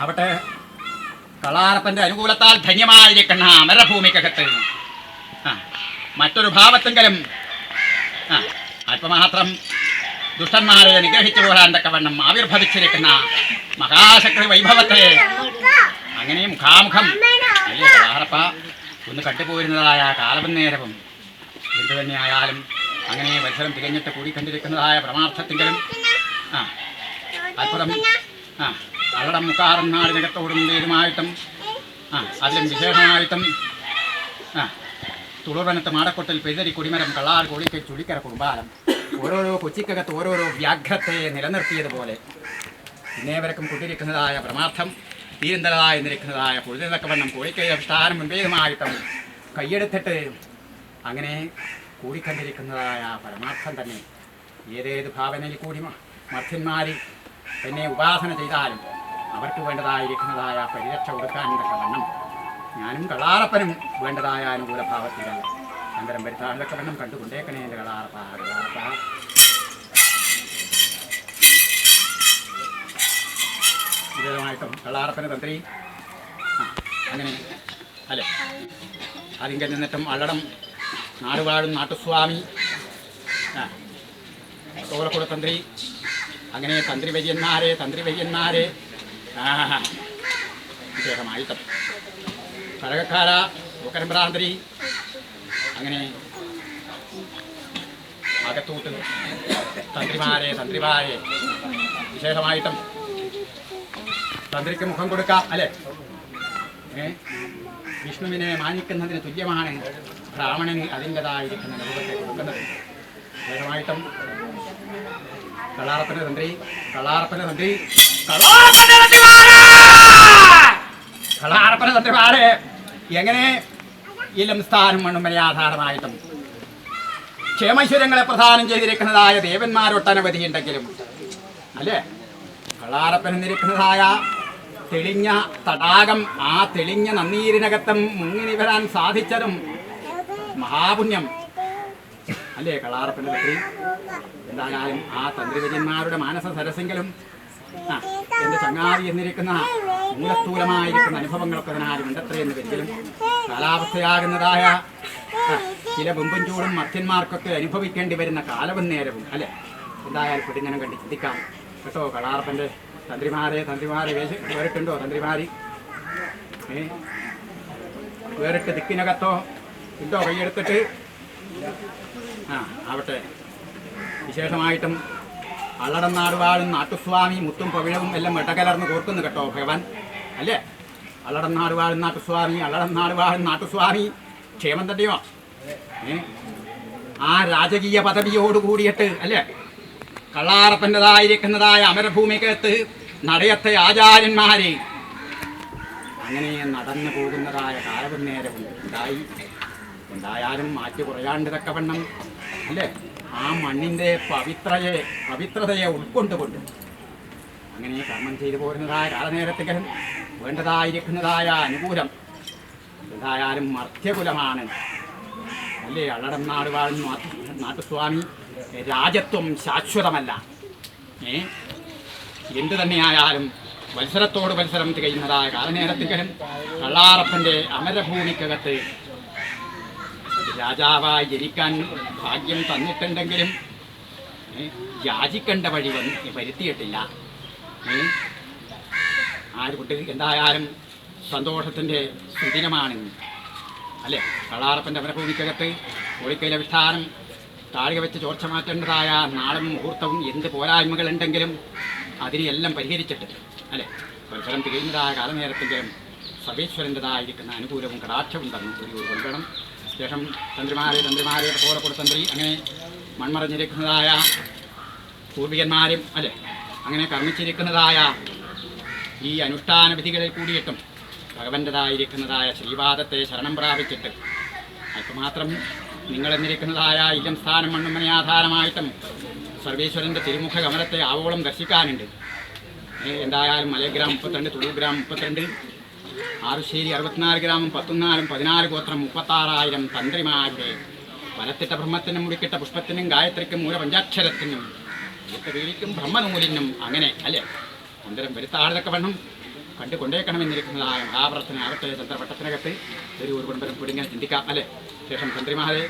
ആവട്ടെ. കളാറപ്പന്റെ അനുകൂലത്താൽ ധന്യമായിരിക്കണ അമരഭൂമിക്കകത്ത് മറ്റൊരു ഭാവത്തെങ്കിലും. അല്പമാത്രം ദുഷ്ടന്മാരെ നിഗ്രഹിച്ചു പോരാൻ തക്കവണ്ണം ആവിർഭവിച്ചിരിക്കുന്ന മഹാശക്തി വൈഭവത്തെ. അങ്ങനെ മുഖാമുഖം. അല്ലേ കളാറപ്പ ഒന്ന് കണ്ടുപോരുന്നതായ കാലവും നേരവും. എന്തു തന്നെയായാലും അങ്ങനെ മത്സരം തികഞ്ഞിട്ട് കൂടിക്കണ്ടിരിക്കുന്നതായ പ്രമാർത്ഥത്തിങ്കിലും ആ. അത്ഭുതം. ആ. അള്ളടം മുക്കാറും നാടിനകത്തോടും പേരുമായിട്ടും ആ. അതിലും വിശേഷമായിട്ടും ആ. തുളുവനത്ത് മാടക്കൊട്ടിൽ പെരുതരി കുടിമരം കള്ളാർ കൊടിക്ക് ചുളിക്കര കുടുംബാലം ഓരോരോ കൊച്ചിക്കകത്ത് ഓരോരോ വ്യാഘ്രത്തെ നിലനിർത്തിയതുപോലെ. ഇന്നേവരക്കും കൊണ്ടിരിക്കുന്നതായ പ്രമാർത്ഥം തീരുന്തലതായി നിൽക്കുന്നതായ പൊഴുതിനക്കവണ്ണം കോഴിക്കൈ അഭിഷ്ഠാനം മുൻപേതുമായിട്ടും കൈയെടുത്തിട്ട് അങ്ങനെ കൂടിക്കണ്ടിരിക്കുന്നതായ പരമാർത്ഥം തന്നെ. ഏതേത് ഭാവനയിൽ കൂടി മ- എന്നെ ഉപാസന ചെയ്താലും അവർക്ക് വേണ്ടതായിരിക്കുന്നതായ പരിരക്ഷ കൊടുക്കാൻ വണ്ണം. ഞാനും കളാറപ്പനും വേണ്ടതായ അനുകൂല ഭാവത്തിലാണ് അന്തരം വരുത്താനുള്ള വണ്ണം കണ്ടുകൊണ്ടേക്കണേ എന്റെ കളാറപ്പ കളാറപ്പ വിധമായിട്ടും കള്ളാറപ്പന് തന്ത്രി. അങ്ങനെ. അല്ലേ? അതിങ്കൽ നിന്നിട്ടും അള്ളടം നാടുവാഴും നാട്ടുസ്വാമി. തോലക്കുട തന്ത്രി. അങ്ങനെ തന്ത്രി വര്യന്മാരെ തന്ത്രി വര്യന്മാരെ ഇദ്ദേഹമായി വിശേഷമായിട്ടും കഴകക്കാര ഉക്കരമ്പ്രാന്തരി. അങ്ങനെ അകത്തൂട്ട് തന്ത്രിമാരെ തന്ത്രിമാരെ. വിശേഷമായിട്ടും തന്ത്രിക്ക് മുഖം കൊടുക്കാം അല്ലേ? വിഷ്ണുവിനെ മാനിക്കുന്നതിന് തുല്യമാണ് ബ്രാഹ്മണന് അതിന്റെതായിരിക്കുന്ന രൂപത്തെ കൊടുക്കുന്നത്. വിശേഷമായിട്ടും കളാറപ്പന് തന്ത്രി കളാറപ്പന് തന്ത്രി. കളാറപ്പന്! കളാറപ്പന് തന്ത്രിമാരെ എങ്ങനെ? ഇലം സ്ഥാനം മണ്ണുമനെ ആധാരമായിട്ടും ക്ഷേമശ്വരങ്ങളെ പ്രധാനം ചെയ്തിരിക്കുന്നതായ ദേവന്മാരൊട്ടനവധി ഉണ്ടെങ്കിലും അല്ലേ? കളാറപ്പൻ എന്നിരിക്കുന്നതായ തെളിഞ്ഞ തടാകം ആ തെളിഞ്ഞ നന്നീരിനകത്തും മുങ്ങിനി വരാൻ സാധിച്ചതും മഹാപുണ്യം. അല്ലേ കളാറപ്പന്റെ പറ്റി എന്തായാലും ആ തന്ത്രിവര്യന്മാരുടെ മാനസ സരസെങ്കിലും എന്റെ ചങ്ങാതി എന്നിരിക്കുന്ന മൂലസ്ഥൂലമായിരിക്കുന്ന അനുഭവങ്ങളൊക്കെ അതിനാലും ഉണ്ടത്രേ എന്ന് വരികയും കാലാവസ്ഥയാകുന്നതായ ചില ബുമ്പും ചൂടും മധ്യന്മാർക്കൊക്കെ അനുഭവിക്കേണ്ടി വരുന്ന കാലവും നേരവും അല്ലെ? എന്തായാലും പിടിങ്ങനെ കണ്ടി ചിന്തിക്കാം. കേട്ടോ കളാർപ്പന്റെ തന്ത്രിമാരെ തന്ത്രിമാരെ വേറിട്ടുണ്ടോ തന്ത്രിമാരി? ഏ? വേറിട്ട് ദിക്കിനകത്തോ ഉണ്ടോ കൈയെടുത്തിട്ട് ആ ആവട്ടെ. വിശേഷമായിട്ടും അള്ളടം നാടുവാഴും നാട്ടുസ്വാമി മുത്തും പവിഴവും എല്ലാം ഇടകലർന്ന് കോർക്കുന്നു കേട്ടോ ഭഗവാൻ. അല്ലേ? അള്ളടം നാടുവാഴും നാട്ടുസ്വാമി അള്ളടം നാടുവാഴും നാട്ടുസ്വാമി. ക്ഷേമം തന്നെയോ? ഏ? ആ രാജകീയ പദവിയോട് കൂടിയിട്ട് അല്ലേ? കള്ളാറപ്പന്റെതായിരിക്കുന്നതായ അമരഭൂമിക്കകത്ത് നടയത്തെ ആചാര്യന്മാരെ. അങ്ങനെ നടന്നു പോകുന്നതായ കാലവും നേരവും ഉണ്ടായി. എന്തായാലും മാറ്റി കുറയാണ്ട് തക്കവണ്ണം അല്ലേ? ആ മണ്ണിന്റെ പവിത്രയെ പവിത്രതയെ ഉൾക്കൊണ്ടുകൊണ്ട് അങ്ങനെ കർമ്മം ചെയ്തു പോരുന്നതായ കാലനേരത്തേക്ക് വേണ്ടതായിരിക്കുന്നതായ അനുകൂലം എന്തായാലും മർത്യകുലമാണ്. അല്ലേ അള്ളടം നാട് വാഴുന്ന നാട്ടുസ്വാമി രാജത്വം ശാശ്വതമല്ല. ഏ? എന്തു തന്നെയായാലും മത്സരത്തോട് മത്സരം തികയുന്നതായ കാലനേരത്തിക്കലും കള്ളാറപ്പന്റെ അമരഭൂമിക്കകത്ത് രാജാവായി ജനിക്കാൻ ഭാഗ്യം തന്നിട്ടുണ്ടെങ്കിലും യാചിക്കേണ്ട വഴി വന്ന് വരുത്തിയിട്ടില്ല. ഏ, ആര് കുട്ടി എന്തായാലും സന്തോഷത്തിന്റെ സുദിനമാണ് അല്ലേ? കളാറപ്പന്റെ വനഭൂമിക്കകത്ത് കോഴിക്കയിലെ വിഷ്ഠാനം താഴിക വെച്ച് ചോർച്ച മാറ്റേണ്ടതായ നാളും മുഹൂർത്തവും എന്ത് പോരായ്മകളുണ്ടെങ്കിലും അതിനെയെല്ലാം പരിഹരിച്ചിട്ട് അല്ലേ? പരിസരം തികയുന്നതായ കാലനേരത്തെങ്കിലും സർവേശ്വരന്റെതായിരിക്കുന്ന അനുകൂലവും കടാക്ഷവും തന്നു ഒരു കൊല്ലണം ശേഷം തന്ത്രിമാരെ തന്ത്രിമാരെ തന്ത്രി അങ്ങനെ മൺമറഞ്ഞിരിക്കുന്നതായ പൂർവികന്മാരും അല്ലെ അങ്ങനെ കർമ്മിച്ചിരിക്കുന്നതായ ഈ അനുഷ്ഠാന വിധികളിൽ കൂടിയിട്ടും ഭഗവന്റെതായിരിക്കുന്നതായ ശ്രീവാദത്തെ ശരണം പ്രാപിച്ചിട്ട് അല്പമാത്രം നിങ്ങളെന്നിരിക്കുന്നതായ ഇല്ലം സ്ഥാനം മണ്ണുമനെ ആധാരമായിട്ടും സർവേശ്വരന്റെ തിരുമുഖ കമലത്തെ ആവോളം ദർശിക്കാനുണ്ട്. എന്തായാലും മലയഗ്രാം മുപ്പത്തിരണ്ട് തുളൂഗ്രാം മുപ്പത്തിരണ്ട് ആറുശ്ശേരി അറുപത്തിനാല് ഗ്രാമം പത്തൊന്നാലും പതിനാല് ഗോത്രം മുപ്പത്താറായിരം തന്ത്രിമാരുടെ വലത്തിട്ട ബ്രഹ്മത്തിനും മുടിക്കിട്ട പുഷ്പത്തിനും ഗായത്രിക്കും മൂല പഞ്ചാക്ഷരത്തിനും വീട്ടും ബ്രഹ്മനൂലിനും അങ്ങനെ അല്ലേ? അന്തരം വരുത്താഴതൊക്കെ വണ്ണം കണ്ടു കൊണ്ടേക്കണമെന്നിരിക്കുന്നതായ മഹാപ്രർത്ഥന ആവട്ടെ ചന്ദ്രവട്ടത്തിനകത്ത് ഒരു ഒരു കുടുംബം കൂടി ഇങ്ങനെ ചിന്തിക്കാം അല്ലേ? ശേഷം തന്ത്രിമാരെ